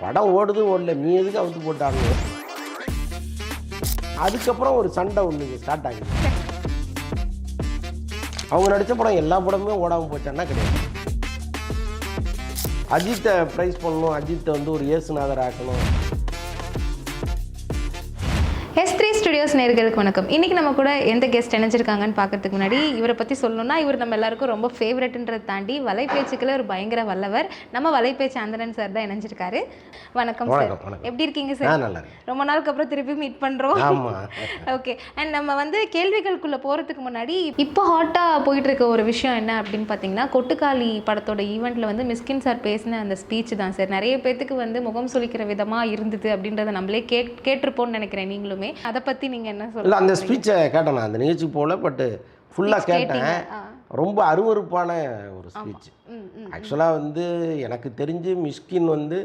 படம் ஓடுது ஓடல. நீ எதுக்கு அவுத்து போட்டாங்க? அதுக்கப்புறம் ஒரு சண்டை ஒன்று ஸ்டார்ட் ஆகுது. அவங்க நடித்த படம் எல்லா படமுமே ஓடாமல் போச்சான்னா கிடையாது. அஜித்தை ப்ரைஸ் பண்ணணும் அஜித்தை வந்து ஒரு இயேசுநாதர் ஆக்கணும். ஸ்டுடியோஸ் நேர்களுக்கு வணக்கம். இன்னைக்கு நம்ம கூட எந்த கெஸ்ட் இணைஞ்சிருக்காங்கன்னு பார்க்கறதுக்கு முன்னாடி இவரை பற்றி சொல்லணும்னா இவர் நம்ம எல்லாருக்கும் ரொம்ப ஃபேவரட்ன்றதை தாண்டி வலைபேச்சுக்கள் ஒரு பயங்கர வல்லவர். நம்ம வலைபேச்சு அந்தரன் சார் தான் இணைஞ்சிருக்காரு. வணக்கம் சார். எப்படி இருக்கீங்க சார் ரொம்ப நாளுக்கு அப்புறம் திருப்பி மீட் பண்ணுறோம் ஓகே அண்ட் நம்ம வந்து கேள்விகளுக்குள்ள போகிறதுக்கு முன்னாடி இப்போ ஹாட்டாக போயிட்டு இருக்க ஒரு விஷயம் என்ன அப்படின்னு பார்த்தீங்கன்னா கொட்டுக்காளி படத்தோட ஈவெண்ட்டில் வந்து மிஸ்கின் சார் பேசின அந்த ஸ்பீச் தான் சார் நிறைய பேத்துக்கு வந்து முகம் சுளிக்கிற விதமாக இருந்தது அப்படின்றத நம்மளே கேட் கேட்டிருப்போம்னு நினைக்கிறேன் நீங்களுமே. அதை பற்றி நீங்கள் என்ன இல்லை சொல்லுங்க அந்த ஸ்பீச்சை கேட்டேன் நான். அந்த நிகழ்ச்சி போல பட்டு ஃபுல்லாக கேட்டேன். ரொம்ப அருவருப்பான ஒரு ஸ்பீச் ஆக்சுவலாக வந்து எனக்கு தெரிஞ்சு மிஸ்கின் வந்து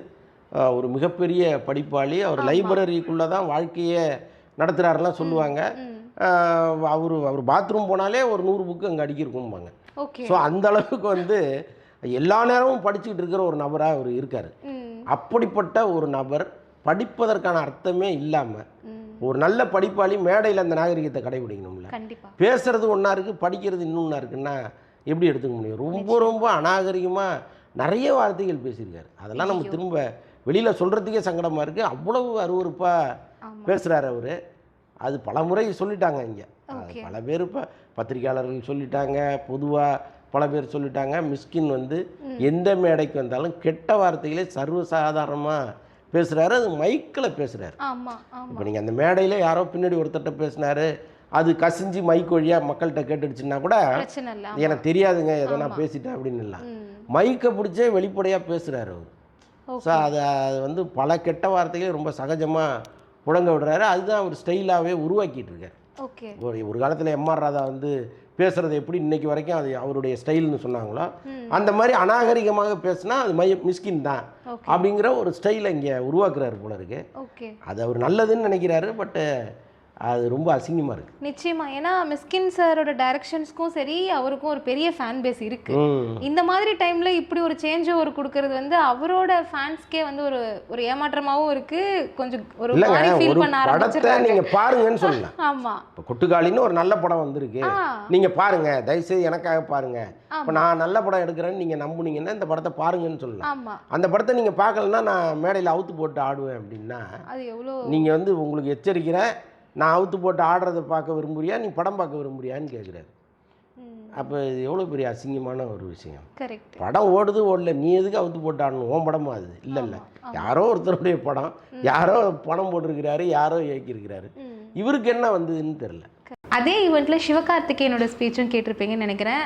ஒரு மிகப்பெரிய படிப்பாளி. அவர் லைப்ரரிக்குள்ளே தான் வாழ்க்கையை நடத்துகிறாருலாம் சொல்லுவாங்க. அவர் அவர் பாத்ரூம் போனாலே ஒரு நூறு புக்கு அங்கே அடிக்கிருக்கும்பாங்க. ஸோ அந்த அளவுக்கு வந்து எல்லா நேரமும் படிச்சுக்கிட்டு இருக்கிற ஒரு நபராக அவர் இருக்கார். அப்படிப்பட்ட ஒரு நபர் படிப்பதற்கான அர்த்தமே இல்லாமல் ஒரு நல்ல படிப்பாளி மேடையில் அந்த நாகரிகத்தை கடைபிடிக்கணும்ல. பேசுறது ஒன்றா இருக்குது படிக்கிறது இன்னொன்றா இருக்குன்னா எப்படி எடுத்துக்க முடியும்? ரொம்ப ரொம்ப அநாகரிகமாக நிறைய வார்த்தைகள் பேசியிருக்காரு. அதெல்லாம் நம்ம திரும்ப வெளியில் சொல்கிறதுக்கே சங்கடமாக இருக்குது அவ்வளவு அருவருப்பாக ஆமா. பேசுகிறாரு அவர். அது பல முறை சொல்லிட்டாங்க இங்கே. பல பேர் இப்போ பத்திரிக்கையாளர்கள் சொல்லிட்டாங்க பொதுவாக பல பேர் சொல்லிட்டாங்க. மிஸ்கின் வந்து எந்த மேடைக்கு வந்தாலும் கெட்ட வார்த்தைகளே சர்வசாதாரணமாக பேசுகிறாரு அது மைக்கில் பேசுகிறாரு இப்போ நீங்கள் அந்த மேடையில் யாரோ பின்னாடி ஒருத்தர்கிட்ட பேசினாரு அது கசிஞ்சு மைக் வழியாக மக்கள்கிட்ட கேட்டுடுச்சுன்னா கூட எனக்கு தெரியாதுங்க ஏதோ நான் பேசிட்டேன் அப்படின்னு இல்லை. மைக்கை பிடிச்சே வெளிப்படையாக பேசுகிறாரு அவர். ஸோ அது அது வந்து பல கெட்ட வார்த்தைகளை ரொம்ப சகஜமாக புழங்க விடுறாரு. அதுதான் அவர் ஸ்டைலாகவே உருவாக்கிட்டு இருக்காரு. ஒரு ஒரு காலத்தில் எம்ஆர் ராதா வந்து பேசுகிறது எப்படி இன்னைக்கு வரைக்கும் அது அவருடைய ஸ்டைல்னு சொன்னாங்களோ? அந்த மாதிரி அநாகரிகமாக பேசினா அது மை மிஸ்கின் தான். அப்படிங்கிற ஒரு ஸ்டைலை இங்கே உருவாக்குறாரு போல இருக்கு. அது அவர் நல்லதுன்னு நினைக்கிறாரு பட்டு அது ரொம்ப அசிங்கமாக இருக்கு. நிச்சயமா. ஏன்னா மிஸ்கின் சாரோட டைரக்ஷன்ஸ்க்கும் சரி அவருக்கும் ஒரு பெரிய ஃபேன் பேஸ் இருக்கு. இந்த மாதிரி டைம்ல இப்படி ஒரு சேஞ்ச் ஓவர் கொடுக்கறது வந்து அவரோட ஃபேன்ஸ்க்கே வந்து ஒரு ஒரு ஏமாற்றமாவும் இருக்கு. கொஞ்சம் ஒரு ஃபீல் பண்ண படத்தை நீங்கள் பாருங்கன்னு சொல்லலாம் ஆமா. இப்போ கொட்டுக்காளின்னு ஒரு நல்ல படம் வந்திருக்கு. ஆ. நீங்கள் பாருங்க தயவுசெய்து எனக்காக பாருங்க. இப்போ நான் நல்ல படம் எடுக்கிறேன்னு நீங்கள் நம்புனீங்கன்னா இந்த படத்தை பாருங்கன்னு சொல்லலாம் அந்த படத்தை நீங்கள் பார்க்கலன்னா நான் மேடையில் அவுத்து போட்டு ஆடுவேன் அப்படின்னா நீங்கள் வந்து உங்களுக்கு எச்சரிக்கிறேன் நான் அவுத்து போட்டு ஆடுறதை பார்க்க விரும்புறியா? நீ படம் பார்க்க விரும்புறியான்னு கேட்குறாரு. அப்போ இது எவ்வளோ பெரிய அசிங்கமான ஒரு விஷயம். படம் ஓடுது ஓடல. நீ எதுக்கு அவுத்து போட்டு ஆடணும்? உன் படமா அது? இல்லை இல்லை. யாரோ ஒருத்தருடைய படம். யாரோ பணம் போட்டிருக்கிறாரு யாரோ இயக்கியிருக்கிறாரு. இவருக்கு என்ன வந்ததுன்னு தெரில அதே ஈவெண்ட்ல சிவகார்த்திகேயனோட ஸ்பீச்சும் கேட்டிருப்பீங்கன்னு நினைக்கிறேன்.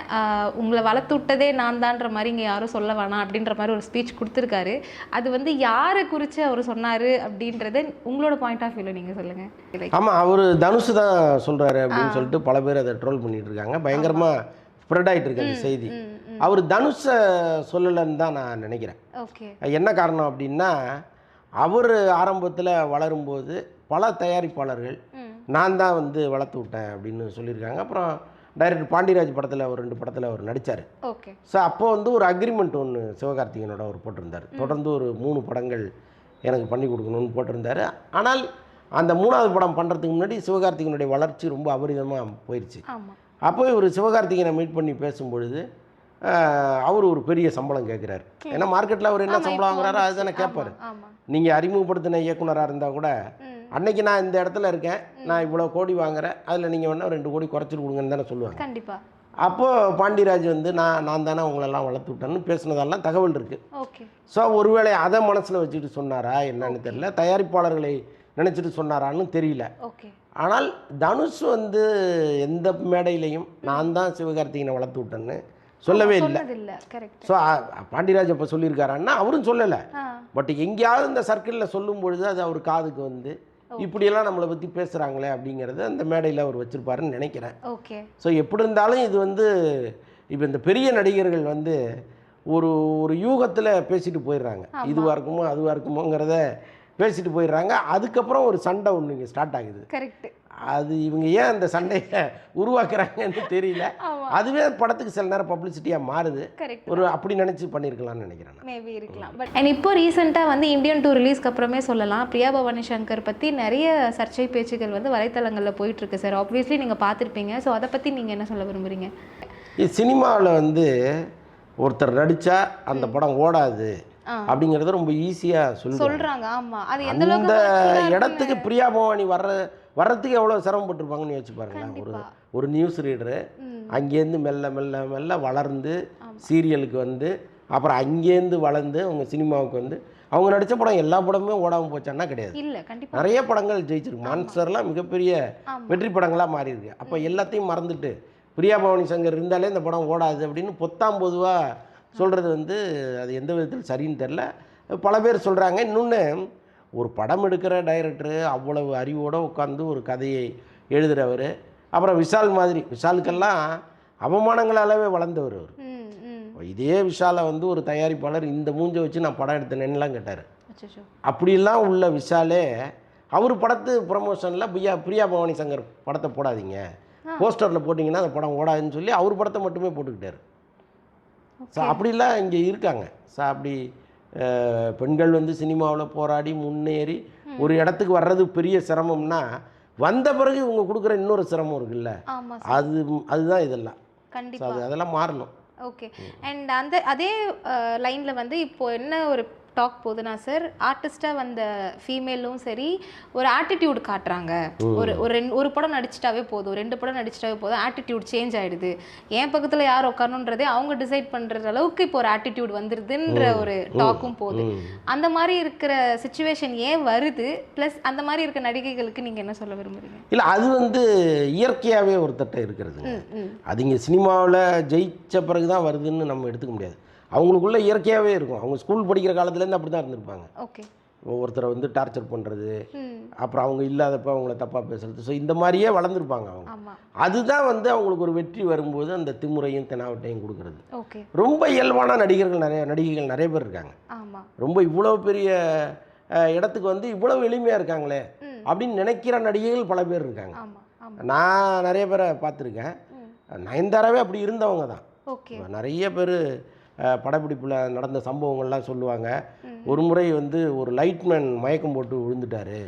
உங்களை வளர்த்து விட்டதே நான் தான்ற மாதிரி இங்கே யாரும் சொல்ல வேணாம் அப்படின்ற மாதிரி ஒரு ஸ்பீச் கொடுத்துருக்காரு. அது வந்து யாரை குறித்து அவர் சொன்னார் அப்படின்றத உங்களோட பாயிண்ட் ஆஃப் வியூவில் நீங்கள் சொல்லுங்கள் ஆமாம் அவர் தனுஷு தான் சொல்கிறாரு அப்படின்னு சொல்லிட்டு பல பேர் அதை ட்ரோல் பண்ணிட்டு இருக்காங்க பயங்கரமாக ஸ்ப்ரெட் ஆகிட்டு இருக்கு அந்த செய்தி. அவர் தனுஷை சொல்லலைன்னு தான் நான் நினைக்கிறேன். ஓகே என்ன காரணம் அப்படின்னா அவர் ஆரம்பத்தில் வளரும்போது பல தயாரிப்பாளர்கள் நான் தான் வந்து வளர்த்து விட்டேன் அப்படின்னு சொல்லியிருக்காங்க. அப்புறம் டைரக்டர் பாண்டியராஜ் படத்தில் ஒரு ரெண்டு படத்தில் அவர் நடித்தார் ஓகே. ஸோ அப்போ வந்து ஒரு அக்ரிமெண்ட் ஒன்று சிவகார்த்திகேயனோட அவர் போட்டிருந்தார். தொடர்ந்து ஒரு மூணு படங்கள் எனக்கு பண்ணி கொடுக்கணும்னு போட்டிருந்தார். ஆனால் அந்த மூணாவது படம் பண்ணுறதுக்கு முன்னாடி சிவகார்த்திகேயனுடைய வளர்ச்சி ரொம்ப அபரிதமாக போயிடுச்சு அப்போ இவர் சிவகார்த்திகேயனை மீட் பண்ணி பேசும்பொழுது அவர் ஒரு பெரிய சம்பளம் கேட்குறாரு ஏன்னா மார்க்கெட்டில் அவர் என்ன சம்பளம் வாங்குறாரோ அதுதானே கேட்பாரு நீங்கள் அறிமுகப்படுத்தின இயக்குனராக இருந்தால் கூட அன்னைக்கு நான் இந்த இடத்துல இருக்கேன். நான் இவ்வளோ கோடி வாங்குறேன். அதில் நீங்கள் வேணால் ரெண்டு கோடி குறைச்சிட்டு கொடுங்கன்னு தானே சொல்லுவாங்க. கண்டிப்பாக அப்போது பாண்டியராஜ் வந்து நான் நான் தானே உங்களெல்லாம் வளர்த்து விட்டேன்னு பேசுனதெல்லாம் தகவல் இருக்குது ஓகே. ஸோ ஒருவேளை அதை மனசில் வச்சுட்டு சொன்னாரா என்னன்னு தெரியல. தயாரிப்பாளர்களை நினச்சிட்டு சொன்னாரான்னு தெரியல. ஓகே. ஆனால் தனுஷ் வந்து எந்த மேடையிலையும் நான் தான் சிவகார்த்திகனை வளர்த்து விட்டேன்னு சொல்லவே இல்லை. ஸோ பாண்டியராஜ் அப்போ சொல்லியிருக்காரான்னா அவரும் சொல்லலை. பட் எங்கேயாவது இந்த சர்க்கிளில் சொல்லும் பொழுது அது அவர் காதுக்கு வந்து இப்படியெல்லாம் நம்மளை பற்றி பேசுகிறாங்களே அப்படிங்கிறத அந்த மேடையில் அவர் வச்சுருப்பாருன்னு நினைக்கிறேன். ஓகே ஸோ எப்படி இருந்தாலும் இது வந்து இப்போ இந்த பெரிய நடிகர்கள் வந்து ஒரு ஒரு யூகத்தில் பேசிட்டு போயிடுறாங்க. இதுவாக இருக்குமோ அதுவாக இருக்குமோங்கிறத பேசிட்டு போயிடுறாங்க. அதுக்கப்புறம் ஒரு சண்டை ஒன்று இங்கே ஸ்டார்ட் ஆகுது. கரெக்ட் அது இவங்க ஏன் அந்த சண்டையை உருவாக்குறாங்கன்னு தெரியல. அதுவே படத்துக்கு சில நேரம் பப்ளிசிட்டியாக மாறுது. ஒரு அப்படி நினச்சி பண்ணியிருக்கலாம்னு நினைக்கிறேன் நான். மேபி இருக்கலாம். பட் அண்ட் இப்போ ரீசெண்டாக வந்து இந்தியன் டூ ரிலீஸ்க்கு அப்புறமே சொல்லலாம். பிரியா பவானி சங்கர் பற்றி நிறைய சர்ச்சை பேச்சுகள் வந்து வலைத்தளங்களில் போயிட்டு இருக்கு சார் ஆப்வியஸ்லி நீங்கள் பார்த்துருப்பீங்க. ஸோ அதை பற்றி நீங்கள் என்ன சொல்ல விரும்புறீங்க? இது சினிமாவில் வந்து ஒருத்தர் நடித்தா அந்த படம் ஓடாது. அப்படிங்கிறத ரொம்ப ஈஸியாக சொல்லுவாங்க சொல்றாங்க. ஆமா. அது எந்த இடத்துக்கு பிரியா பவானி வர்ற வர்றதுக்கு எவ்வளோ சிரமப்பட்டிருப்பாங்கன்னு யோசிச்சு பாருங்களேன். ஒரு. ஒரு நியூஸ் ரீடரு. அங்கேருந்து மெல்ல மெல்ல மெல்ல வளர்ந்து சீரியலுக்கு வந்து அப்புறம் அங்கேருந்து வளர்ந்து அவங்க சினிமாவுக்கு வந்து அவங்க நடித்த படம் எல்லா படமுமே ஓடாமல் போச்சான்னா கிடையாது. நிறைய படங்கள் ஜெயிச்சிருக்கு. மான்ஸ்டர்லாம் மிகப்பெரிய. வெற்றி படங்களாக மாறி இருக்கு அப்போ எல்லாத்தையும் மறந்துட்டு பிரியா பவானி சங்கர் இருந்தாலே இந்த படம் ஓடாது அப்படின்னு பொத்தாம் பொதுவாக சொல்கிறது வந்து அது எந்த விதத்தில் சரின்னு தெரில பல பேர் சொல்கிறாங்க இன்னொன்று ஒரு படம் எடுக்கிற டைரக்டரு அவ்வளவு அறிவோடு உட்காந்து ஒரு கதையை எழுதுகிறவர் அப்புறம் விஷால் மாதிரி. விஷாலுக்கெல்லாம் அவமானங்களாலவே வளர்ந்தவர் அவர். இதே விஷாலை வந்து ஒரு தயாரிப்பாளர் இந்த மூஞ்சை வச்சு நான் படம் எடுத்தேனேன்னுலாம் கேட்டார். அப்படிலாம் உள்ள விஷாலே அவர் படத்து ப்ரமோஷனில் பிரியா பிரியா பவானி சங்கர் படத்தை போடாதீங்க. போஸ்டரில் போட்டிங்கன்னா அந்த படம் ஓடாதுன்னு சொல்லி அவர் படத்தை மட்டுமே போட்டுக்கிட்டாரு. ஸோ அப்படிலாம் இங்கே இருக்காங்க. ஸோ அப்படி பெண்கள் வந்து சினிமாவில் போராடி முன்னேறி ஒரு இடத்துக்கு வர்றது பெரிய சிரமம்னா வந்த பிறகு இவங்க கொடுக்குற இன்னொரு சிரமம் இருக்குல்ல? அது அதுதான் இதெல்லாம். ஸோ கண்டிப்பா அது அதெல்லாம் மாறணும். ஓகே அண்ட் அந்த அதே லைன்ல வந்து இப்போ என்ன ஒரு டாக் போகுதுன்னா சார் ஆர்டிஸ்டாக வந்த ஃபீமேலும் சரி ஒரு ஆட்டிடியூட் காட்டுறாங்க. ஒரு ஒரு ரெண்டு ஒரு படம் நடிச்சிட்டாவே போதும் ரெண்டு படம் நடிச்சிட்டாவே போதும் ஆட்டிடியூட் சேஞ்ச் ஆயிடுது. என் பக்கத்தில் யார் உட்காரணுன்றதே அவங்க டிசைட் பண்ற அளவுக்கு இப்போ ஒரு ஆட்டிடியூட் வந்துருதுன்ற ஒரு டாக்கும் போகுது. ம். அந்த மாதிரி இருக்கிற சுச்சுவேஷன் ஏன் வருது? ப்ளஸ் அந்த மாதிரி இருக்க நடிகைகளுக்கு நீங்க என்ன சொல்ல விரும்புறீங்க? இல்லை அது வந்து இயற்கையாகவே ஒருத்தட்ட இருக்கிறதுங்க. ம் ம். அது இங்கே சினிமாவில் ஜெயிச்ச பிறகு தான் வருதுன்னு நம்ம எடுத்துக்க முடியாது. அவங்களுக்குள்ள இயற்கையாகவே இருக்கும். அவங்க ஸ்கூல் படிக்கிற காலத்துலேருந்து அப்படி தான் இருந்திருப்பாங்க. ஓகே. ஒருத்தரை வந்து டார்ச்சர் பண்ணுறது அப்புறம் அவங்க இல்லாதப்ப அவங்கள தப்பாக பேசுறது. ஸோ இந்த மாதிரியே வளர்ந்துருப்பாங்க அவங்க. அதுதான் வந்து அவங்களுக்கு ஒரு வெற்றி வரும்போது அந்த திமுறையும் தெனாவட்டையும் கொடுக்கறது. ரொம்ப இயல்பான நடிகர்கள் நிறைய நடிகைகள் நிறைய பேர் இருக்காங்க. ரொம்ப இவ்வளோ பெரிய இடத்துக்கு வந்து இவ்வளவு எளிமையாக இருக்காங்களே அப்படின்னு நினைக்கிற நடிகைகள் பல பேர் இருக்காங்க. நான் நிறைய பேரை பார்த்துருக்கேன். நயன்தாராவே அப்படி இருந்தவங்க தான். நிறைய பேர் படப்பிடிப்பில் நடந்த சம்பவங்கள்லாம் சொல்லுவாங்க. ஒரு முறை வந்து ஒரு லைட்மேன் மயக்கம் போட்டு விழுந்துட்டாரு.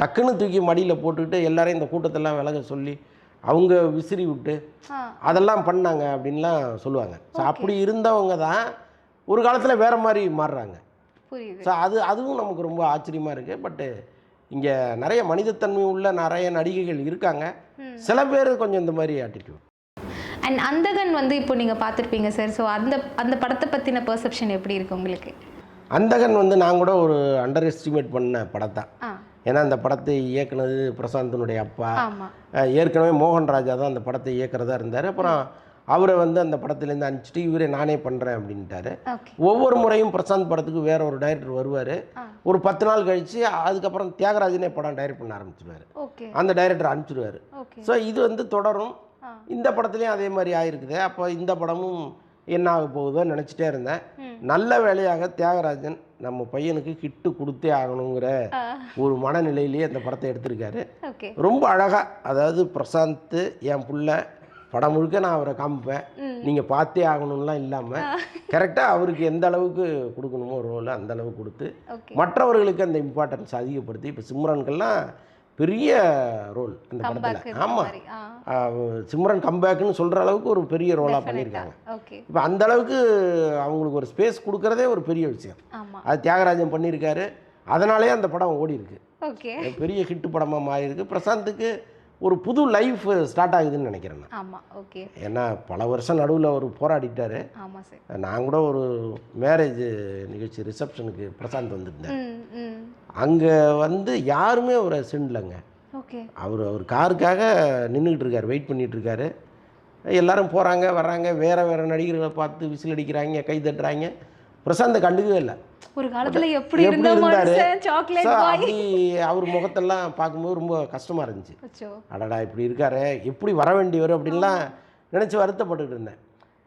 டக்குன்னு தூக்கி மடியில் போட்டுக்கிட்டு எல்லாரையும் இந்த கூட்டத்தெல்லாம் விலக சொல்லி அவங்க விசிறி விட்டு அதெல்லாம் பண்ணாங்க அப்படின்லாம் சொல்லுவாங்க. ஸோ அப்படி இருந்தவங்க தான் ஒரு காலத்தில் வேறு மாதிரி மாறுறாங்க. ஸோ அது அதுவும் நமக்கு ரொம்ப ஆச்சரியமாக இருக்குது பட்டு இங்கே நிறைய மனிதத்தன்மை உள்ள நிறைய நடிகைகள் இருக்காங்க. சில பேர் கொஞ்சம் இந்த மாதிரி ஆட்டிடியூட் அண்ட் அந்தகன் வந்து இப்போ நீங்க பார்த்துருப்பீங்க சார் ஸோ அந்த அந்த படத்தை பத்தின பெர்செப்ஷன் எப்படி இருக்கு உங்களுக்கு? அந்தகன் வந்து நான் கூட ஒரு அண்டர் எஸ்டிமேட் பண்ண படத்தான் ஏன்னா அந்த படத்தை இயக்குனது பிரசாந்தனுடைய அப்பா. ஏற்கனவே மோகன் ராஜா தான் அந்த படத்தை இயக்குறதா இருந்தார். அப்புறம் அவரை வந்து அந்த படத்துலேருந்து அனுப்பிச்சிட்டு இவரே நானே பண்ணுறேன் அப்படின்ட்டாரு. ஒவ்வொரு முறையும் பிரசாந்த் படத்துக்கு வேற ஒரு டைரக்டர் வருவார். ஒரு பத்து நாள் கழித்து அதுக்கப்புறம் தியாகராஜனே படம் டைரக்ட் பண்ண ஆரம்பிச்சிருவார். ஓகே. அந்த டைரக்டர் அனுப்பிச்சிடுவார் ஸோ இது வந்து தொடரும். இந்த படத்துலையும் அதே மாதிரி ஆயிருக்குது. அப்போ இந்த படமும் என்ன ஆக போகுதோ நினச்சிட்டே இருந்தேன். நல்ல வேலையாக தியாகராஜன் நம்ம பையனுக்கு ஹிட்டு கொடுத்தே ஆகணுங்கிற ஒரு மனநிலையிலேயே அந்த படத்தை எடுத்திருக்காரு. ரொம்ப அழகாக அதாவது பிரசாந்த் என் புள்ள படம் முழுக்க நான் அவரை காமிப்பேன். நீங்கள் பார்த்தே ஆகணும்லாம் இல்லாமல் கரெக்டாக அவருக்கு எந்த அளவுக்கு கொடுக்கணுமோ ரோல் அந்த அளவுக்கு கொடுத்து மற்றவர்களுக்கு அந்த இம்பார்ட்டன்ஸ் அதிகப்படுத்தி இப்போ சிம்ரன்கெல்லாம் பெரிய ரோல் அந்த கம்பேக் படத்தில். ஆமாம் சிம்ரன் கம்பேக்குன்னு சொல்கிற அளவுக்கு ஒரு பெரிய ரோலாக பண்ணியிருக்காங்க. இப்போ அந்த அளவுக்கு அவங்களுக்கு ஒரு ஸ்பேஸ் கொடுக்கறதே ஒரு பெரிய விஷயம். அது தியாகராஜன் பண்ணியிருக்காரு. அதனாலே அந்த படம் ஓடி இருக்கு பெரிய ஹிட் படமாக மாறி இருக்கு பிரசாந்துக்கு ஒரு புது லைஃப் ஸ்டார்ட் ஆகுதுன்னு நினைக்கிறேன் நான். ஆமா ஓகே ஏன்னா பல வருஷம் நடுவில் அவர் போராடிட்டாரு. சார் நான் கூட ஒரு மேரேஜ் நிகழ்ச்சி ரிசப்ஷனுக்கு பிரசாந்த் வந்திருந்தேன் அங்கே வந்து யாருமே அவரை சிண்டலைங்க ஓகே அவர் அவர் காருக்காக நின்றுக்கிட்டு இருக்காரு வெயிட் பண்ணிட்டு இருக்காரு. எல்லாரும் போகிறாங்க வர்றாங்க வேற வேற நடிகர்களை பார்த்து விசில் அடிக்கிறாங்க கை தட்டுறாங்க. பிரசாந்தை கண்டுக்கவே இல்லை. ஒரு காலத்துல எப்படி எப்படி இருந்த இருந்தாரு? அப்படி அவர் முகத்தெல்லாம் பார்க்கும்போது ரொம்ப கஷ்டமாக இருந்துச்சு. அடடா இப்படி இருக்காரு எப்படி வர வேண்டியவர் அப்படின்லாம் நினச்சி வருத்தப்பட்டுட்டு இருந்தேன்.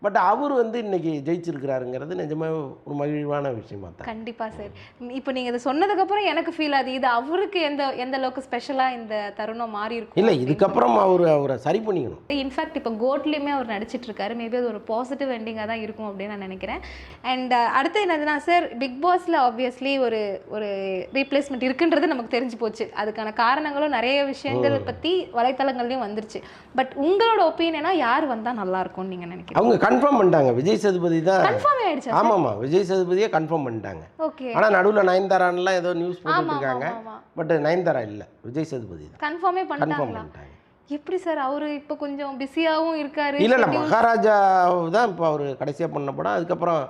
பட் அவர் வந்து இன்னைக்கு ஜெயிச்சிருக்கிறாருங்கிறது நிஜமாக ஒரு மகிழ்வான விஷயமா தான். கண்டிப்பா சார் இப்போ நீங்க இதை சொன்னதுக்கு அப்புறம் எனக்கு ஃபீல் ஆகுது. இது அவருக்கு எந்த எந்த அளவுக்கு ஸ்பெஷலா இந்த தருணம் மாறி இருக்கும் இல்லை இதுக்கப்புறம் அவர் அவரை சரி பண்ணிக்கணும். இன்ஃபேக்ட் இப்போ கோட்லேயுமே அவர் நடிச்சிட்டு இருக்காரு. மேபி அது ஒரு பாசிட்டிவ் எண்டிங்காக தான் இருக்கும் அப்படின்னு நான் நினைக்கிறேன். அண்ட் அடுத்து என்னதுன்னா சார் பிக் பாஸில் ஆப்வியஸ்லி ஒரு ஒரு ரீப்ளேஸ்மெண்ட் இருக்குன்றது நமக்கு தெரிஞ்சு போச்சு. அதுக்கான காரணங்களும் நிறைய விஷயங்கள் பற்றி வலைத்தளங்கள்லையும் வந்துருச்சு. பட் உங்களோட ஒப்பீனியனா யார் வந்தால் நல்லா இருக்கும்னு நீங்கள் நினைக்கிறீங்க? அவங்க கன்ஃபார்ம் பண்ணிட்டாங்க. விஜய் சேதுபதி தான். கன்ஃபார்ம் ஆயிடுச்சா ஆமாம்மா. விஜய் சேதுபதியே கன்ஃபார்ம் பண்ணிட்டாங்க. ஓகே. ஆனால் நடுவில் நயன்தாரான்லாம் ஏதோ நியூஸ் ஆமா பட் நயன்தாரா இல்லை. விஜய் சேதுபதி தான். கன்ஃபார்மே கன்ஃபார்ம் பண்ணிட்டாங்க. எப்படி சார்? அவரு இப்போ கொஞ்சம் பிஸியாகவும் இருக்காரு. இல்லை இல்லை. மகாராஜா தான் இப்போ அவர் கடைசியாக பண்ண படம். அதுக்கப்புறம்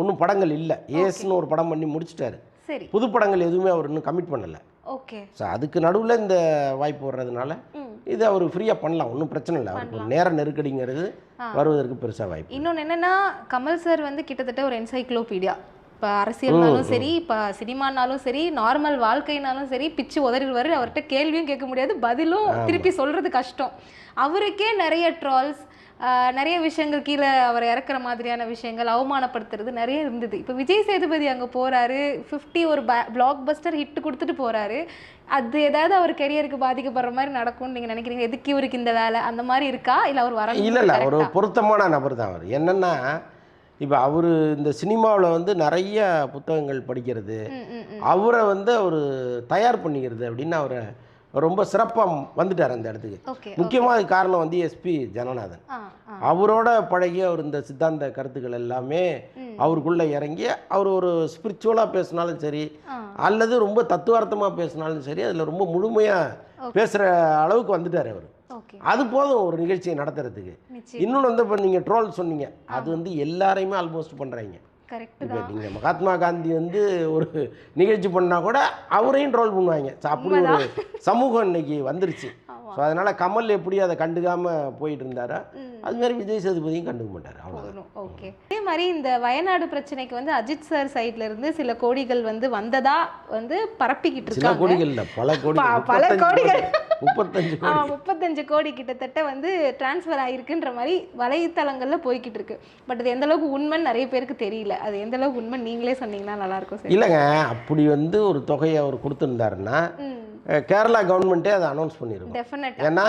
ஒன்றும் படங்கள் இல்லை. ஏஸ்னு ஒரு படம் பண்ணி முடிச்சிட்டாரு. சரி. புது படங்கள் எதுவுமே அவர் இன்னும் கமிட் பண்ணலை. ஓகே. ஸோ அதுக்கு நடுவில் இந்த வாய்ப்பு வர்றதுனால இது அவர் ஃப்ரீயாக பண்ணலாம். ஒன்றும் பிரச்சனை இல்லை. அவருக்கு நேர நெருக்கடிங்கிறது வருவதற்கு பெருசாக வாய்ப்பு. இன்னொன்று என்னன்னா கமல் சார் வந்து கிட்டத்தட்ட ஒரு என்சைக்ளோபீடியா இப்போ அரசியல்னாலும் சரி இப்போ சினிமானாலும் சரி நார்மல் வாழ்க்கைனாலும் சரி பிச்சு உதறிடுவார். அவர்கிட்ட கேள்வியும் கேட்க முடியாது. பதிலும் திருப்பி சொல்றது கஷ்டம். அவருக்கே நிறைய ட்ரால்ஸ் நிறைய விஷயங்கள் கீழே அவரை இறக்குற மாதிரியான விஷயங்கள் அவமானப்படுத்துறது நிறைய இருந்தது. இப்போ விஜய் சேதுபதி அங்கே போறாரு 50 ஒரு பிளாக் பஸ்டர் ஹிட் கொடுத்துட்டு போறாரு. அது ஏதாவது அவர் கெரியருக்கு பாதிக்கப்படுற மாதிரி நடக்கும்னு நீங்க நினைக்கிறீங்க? எதுக்கு இவருக்கு இந்த வேலை? அந்த மாதிரி இருக்கா? இல்லை அவர் வர இல்லை இல்லை ஒரு பொருத்தமான நபர் தான் அவர். என்னென்னா இப்போ அவர் இந்த சினிமாவில் வந்து நிறைய புத்தகங்கள் படிக்கிறது. அவரை வந்து அவர் தயார் பண்ணிக்கிறது அப்படின்னு அவரை ரொம்ப சிறப்பாக வந்துட்டார் அந்த இடத்துக்கு. முக்கியமாக காரணம் வந்து எஸ்பி ஜனநாதன். அவரோட பழகி அவர் இந்த சித்தாந்த கருத்துக்கள் எல்லாமே அவருக்குள்ளே இறங்கி அவர் ஒரு ஸ்பிரிச்சுவலாக பேசினாலும் சரி. அல்லது ரொம்ப தத்துவார்த்தமாக பேசினாலும் சரி அதில் ரொம்ப முழுமையாக பேசுகிற அளவுக்கு வந்துட்டார் அவர். அது போதும் ஒரு நிகழ்ச்சியை நடத்துறதுக்கு. இன்னொன்று வந்து இப்போ நீங்கள் ட்ரோல் சொன்னீங்க. அது வந்து எல்லாரையுமே ஆல்மோஸ்ட் பண்ணுறாங்க இப்போ நீங்கள் மகாத்மா காந்தி வந்து ஒரு நிகழ்ச்சி பண்ணால் கூட அவரையும் ட்ரோல் பண்ணுவாங்க. அப்படி ஒரு சமூகம் இன்னைக்கு வந்துருச்சு. ஸோ அதனால் கமல் எப்படி அதை கண்டுக்காமல் போயிட்டு இருந்தாரோ அது மாதிரி விஜய் சேதுபதியும் கண்டுக்க மாட்டார். அவ்வளோதான் ஓகே அதே மாதிரி இந்த வயநாடு பிரச்சனைக்கு வந்து அஜித் சார் சைட்ல இருந்து சில கோடிகள் வந்து வந்ததா வந்து பரப்பிக்கிட்டு இருக்காங்க. கோடிகள் இல்லை. பல கோடி பல கோடிகள். முப்பத்தஞ்சு முப்பத்தஞ்சு கோடி கிட்டத்தட்ட வந்து டிரான்ஸ்ஃபர் ஆயிருக்குன்ற மாதிரி வலைத்தளங்கள்ல போய்கிட்டு இருக்கு பட் அது எந்த அளவுக்கு உண்மைன்னு நிறைய பேருக்கு தெரியல. அது எந்த அளவுக்கு உண்மை நீங்களே சொன்னீங்கன்னா நல்லா இருக்கும் சார். இல்லைங்க அப்படி வந்து ஒரு தொகையை அவர் கொடுத்துருந்தாருன்னா கேரளா கவர்மெண்ட்டே அதை அனௌன்ஸ் பண்ணியிருக்கும் டெஃபினட் ஏன்னா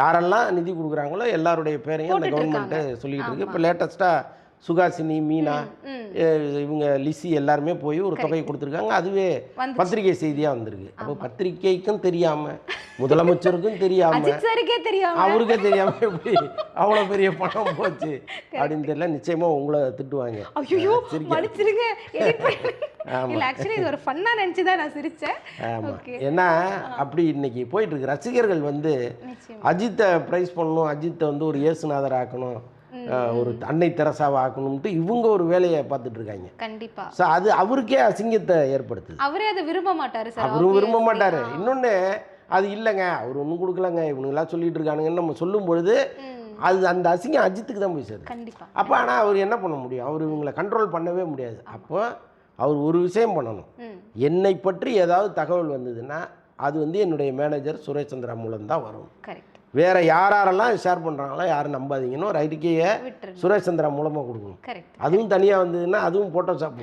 யாரெல்லாம் நிதி கொடுக்குறாங்களோ எல்லாருடைய பேரையும் அந்த கவர்மெண்ட்டு சொல்லிக்கிட்டு இருக்கு. இப்போ லேட்டஸ்ட்டாக சுகாசினி மீனா இவங்க லிசி எல்லாருமே போய் ஒரு தொகை கொடுத்துருக்காங்க. அதுவே. பத்திரிகை செய்தியாக வந்திருக்கு. அப்போ பத்திரிகைக்கும் தெரியாம முதலமைச்சருக்கும் தெரியாம அஜித் சாருக்கே தெரியாம. அவருக்கே தெரியாம எப்படி அவ்வளோ பெரிய பணம் போச்சு? அப்படின்னு தெரியல. நிச்சயமா உங்களை திட்டுவாங்க. ஐயோ ஏன்னா அப்படி இன்னைக்கு போயிட்டு இருக்கு. ரசிகர்கள் வந்து அஜித்தை ப்ரைஸ் பண்ணணும். அஜித்தை வந்து ஒரு இயேசுநாதர் ஆக்கணும். ஒரு அன்னை தெரசாவை ஆக்கணும்ட்டு இவங்க ஒரு வேலையை பார்த்துட்டு இருக்காங்க கண்டிப்பா. ஸோ அது அவருக்கே அசிங்கத்தை ஏற்படுத்துது. அவரே அதை விரும்ப மாட்டாரு சார். அவரும் விரும்ப மாட்டாரு. இன்னொன்று அது இல்லைங்க. அவர் ஒன்றும் கொடுக்கலங்க. இவனுங்களாம் சொல்லிட்டு இருக்கானுங்கன்னு நம்ம சொல்லும் பொழுது அது அந்த அசிங்கம் அஜித்துக்கு தான் போய் சேருது. கண்டிப்பா அப்போ ஆனால் அவர் என்ன பண்ண முடியும்? அவர் இவங்களை கண்ட்ரோல் பண்ணவே முடியாது. அப்போ அவர் ஒரு விஷயம் பண்ணணும். என்னை பற்றி ஏதாவது தகவல் வந்ததுன்னா அது வந்து என்னுடைய மேனேஜர் சுரேஷ் சந்திரா மூலம் தான் வரும். கரெக்ட் வேற யார் யாரெல்லாம் ஷேர் பண்ணுறாங்களோ யாரும் நம்பாதீங்கன்னு ஒரு அறிக்கையை சுரேஷ் சந்திரா மூலமாக கொடுக்கணும். அதுவும் தனியாக வந்ததுன்னா அதுவும் ஃபோட்டோஷாப்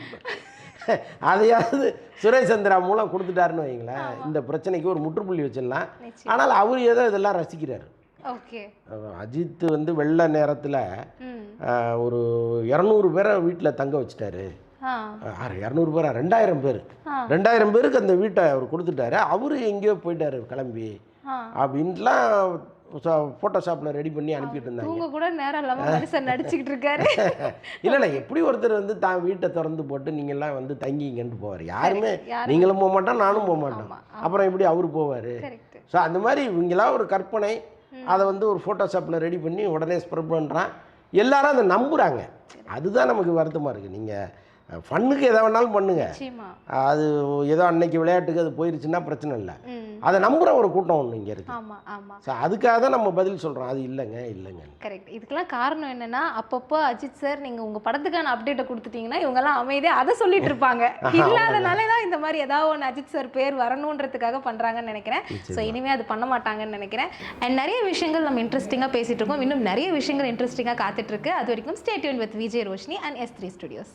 அதையாவது சுரேஷ் சந்திரா மூலம் கொடுத்துட்டாருன்னு வைங்களேன். இந்த பிரச்சனைக்கு ஒரு முற்றுப்புள்ளி வச்சிடலாம். ஆனால் அவர் ஏதோ இதெல்லாம் ரசிக்கிறார். அஜித் வந்து வெள்ள நேரத்தில் ஒரு இரநூறு பேரை வீட்டில் தங்க வச்சுட்டாரு. இரநூறு பேரா? ரெண்டாயிரம் பேர். ரெண்டாயிரம் பேருக்கு அந்த வீட்டை அவர் கொடுத்துட்டாரு. அவரு எங்கேயோ போயிட்டாரு கிளம்பி. அப்படின்ட்டுலாம் ஃபோட்டோஷாப்பில் ரெடி பண்ணி அனுப்பிட்டு இருந்தாங்க. தூங்க கூட நேரம் இல்லாம மனுஷன் நடிச்சுக்கிட்டு இருக்காரு. இல்லை இல்லை எப்படி ஒருத்தர் வந்து தான் வீட்டை திறந்து போட்டு நீங்கள்லாம் வந்து தங்கிங்கன்ட்டு போவார்? யாருமே நீங்களும் போக மாட்டோம் நானும் போக மாட்டோம். அப்புறம் எப்படி அவர் போவார்? ஸோ அந்த மாதிரி இவங்களாம் ஒரு கற்பனை அதை வந்து ஒரு ஃபோட்டோஷாப்பில் ரெடி பண்ணி உடனே ஸ்ப்ரெட் பண்ணுறான் எல்லாரும் அதை நம்புகிறாங்க அதுதான் நமக்கு வருத்தமாக இருக்குது நீங்கள் ஃபன்னுக்கு எதை வேணாலும் பண்ணுங்க. அது ஏதோ அன்னைக்கு விளையாட்டுக்கு அது போயிருச்சுன்னா பிரச்சனை இல்லை. அதை நம்புகிற ஒரு கூட்டம் ஒன்று இங்கே இருக்குது ஆமா ஆமா. ஸோ அதுக்காக தான் நம்ம பதில் சொல்கிறோம் அது இல்லைங்க இல்லைங்க. கரெக்ட் இதுக்கெல்லாம் காரணம் என்னன்னா அப்பப்போ அஜித் சார் நீங்க உங்க படத்துக்கான அப்டேட்டை கொடுத்துட்டீங்கன்னா இவங்கெல்லாம் அமைதியா அதை சொல்லிட்டு இருப்பாங்க. இல்லாதனாலே தான் இந்த மாதிரி ஏதாவது ஒன்று அஜித் சார் பேர் வரணுன்றதுக்காக பண்றாங்கன்னு நினைக்கிறேன். ஸோ இனிமே அது பண்ண மாட்டாங்கன்னு நினைக்கிறேன். அண்ட் நிறைய விஷயங்கள் நம்ம இன்ட்ரெஸ்டிங்காக பேசிட்டு இருக்கோம். இன்னும் நிறைய விஷயங்கள் இன்ட்ரெஸ்டிங்காக காத்துட்டு இருக்கு. அது வரைக்கும் stay tuned with Vijay Roshini and S three studios